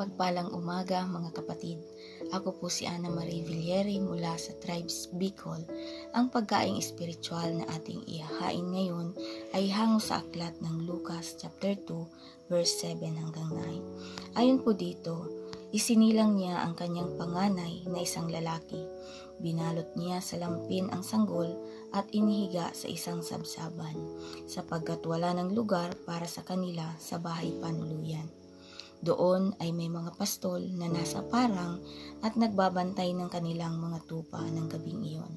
Mapagpalang umaga mga kapatid. Ako po si Ana Marie Villeri mula sa Tribes Bicol. Ang pagkaing espiritual na ating ihahain ngayon ay hango sa aklat ng Lucas chapter 2 verse 7 hanggang 9. Ayon po dito, isinilang niya ang kanyang panganay na isang lalaki. Binalot niya sa lampin ang sanggol at inihiga sa isang sabsaban sapagkat wala ng lugar para sa kanila sa bahay panuluyan. Doon ay may mga pastol na nasa parang at nagbabantay ng kanilang mga tupa ng gabing iyon.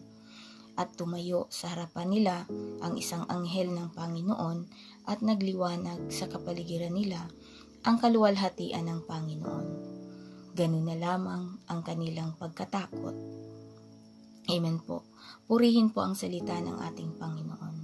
At tumayo sa harapan nila ang isang anghel ng Panginoon at nagliwanag sa kapaligiran nila ang kaluwalhatian ng Panginoon. Ganun na lamang ang kanilang pagkatakot. Amen po. Purihin po ang salita ng ating Panginoon.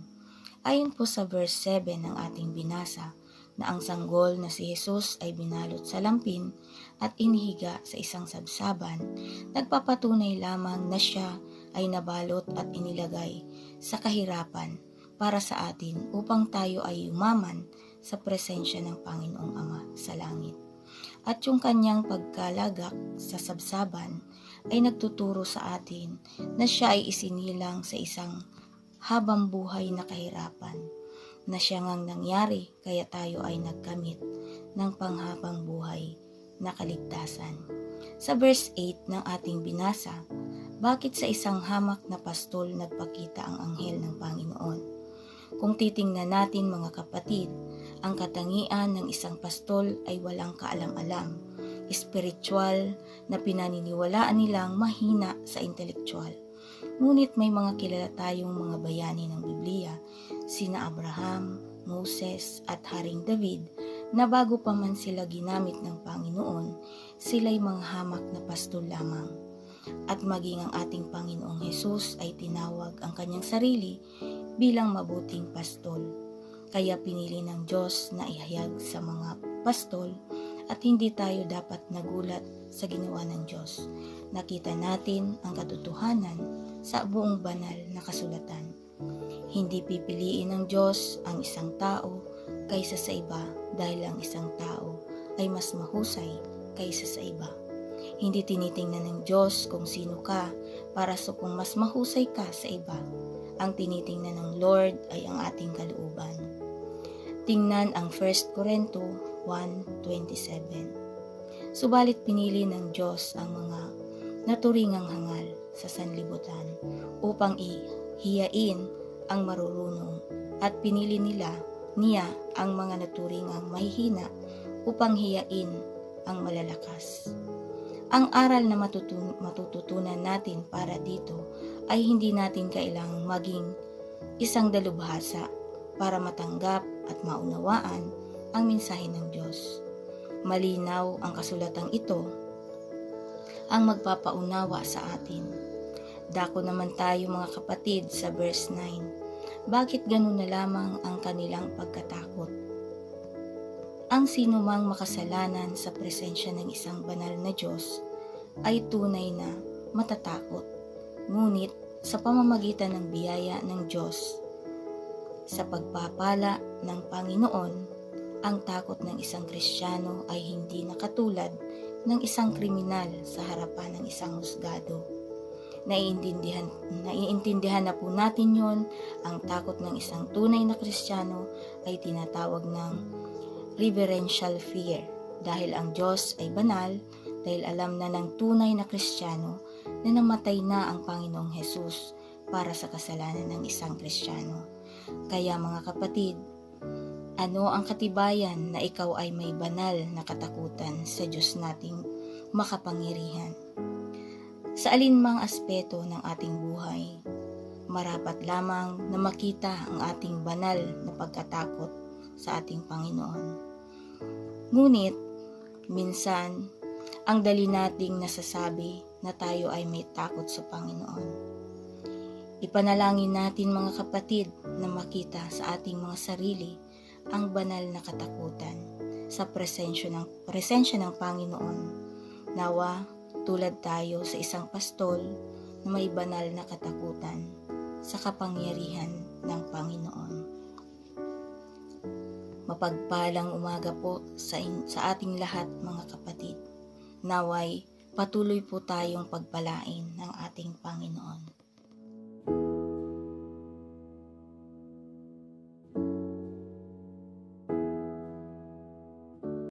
Ayon po sa verse 7 ng ating binasa, na ang sanggol na si Jesus ay binalot sa lampin at inihiga sa isang sabsaban, nagpapatunay lamang na siya ay nabalot at inilagay sa kahirapan para sa atin upang tayo ay umaman sa presensya ng Panginoong Ama sa langit. At yung kanyang pagkalagak sa sabsaban ay nagtuturo sa atin na siya ay isinilang sa isang habang buhay na kahirapan na siya ngang nangyari kaya tayo ay nagkamit ng panghabang buhay na kaligtasan. Sa verse 8 ng ating binasa, bakit sa isang hamak na pastol nagpakita ang anghel ng Panginoon? Kung titingnan natin mga kapatid, ang katangian ng isang pastol ay walang kaalam-alam, espiritual na pinaniniwalaan nilang mahina sa intelektual Ngunit may mga kilala tayong mga bayani ng Biblia, sina Abraham, Moses at Haring David, na bago pa man sila ginamit ng Panginoon, sila'y mga hamak na pastol lamang. At maging ang ating Panginoong Hesus ay tinawag ang kanyang sarili bilang mabuting pastol. Kaya pinili ng Diyos na ihayag sa mga pastol at hindi tayo dapat nagulat sa ginawa ng Diyos. Nakita natin ang katotohanan sa buong banal na kasulatan. Hindi pipiliin ng Diyos ang isang tao kaysa sa iba dahil ang isang tao ay mas mahusay kaysa sa iba. Hindi tinitingnan ng Diyos kung sino ka para sa kung mas mahusay ka sa iba. Ang tinitingnan ng Lord ay ang ating kalooban. Tingnan ang 1 Corinto 1.27 Subalit pinili ng Diyos ang mga naturingang hangal sa sanlibutan upang ihiyain ang marurunong at pinili nila niya ang mga naturingang mahihina upang hiyain ang malalakas. Ang aral na matututunan natin para dito ay hindi natin kailangang maging isang dalubhasa para matanggap at maunawaan ang mensahe ng Diyos. Malinaw ang kasulatang ito ang magpapaunawa sa atin. Dako naman tayo mga kapatid sa verse 9. Bakit ganun na lamang ang kanilang pagkatakot? Ang sinumang makasalanan sa presensya ng isang banal na Diyos ay tunay na matatakot. Ngunit sa pamamagitan ng biyaya ng Diyos, sa pagpapala ng Panginoon, ang takot ng isang Kristiyano ay hindi nakatulad ng isang kriminal sa harapan ng isang husgado. Naiintindihan, naiintindihan na po natin yon ang takot ng isang tunay na Kristiyano ay tinatawag ng reverential fear dahil ang Diyos ay banal dahil alam na ng tunay na Kristiyano na namatay na ang Panginoong Hesus para sa kasalanan ng isang Kristiyano. Kaya mga kapatid, ano ang katibayan na ikaw ay may banal na katakutan sa Diyos nating makapangyarihan? Sa alinmang aspeto ng ating buhay, marapat lamang na makita ang ating banal na pagkatakot sa ating Panginoon. Ngunit, minsan, ang dali nating nasasabi na tayo ay may takot sa Panginoon. Ipanalangin natin mga kapatid na makita sa ating mga sarili ang banal na katakutan sa presensya ng, presensya ng Panginoon. Nawa, tulad tayo sa isang pastol na may banal na katakutan sa kapangyarihan ng Panginoon. Mapagpalang umaga po sa, in, sa ating lahat mga kapatid. Naway, patuloy po tayong pagpalain ng ating Panginoon.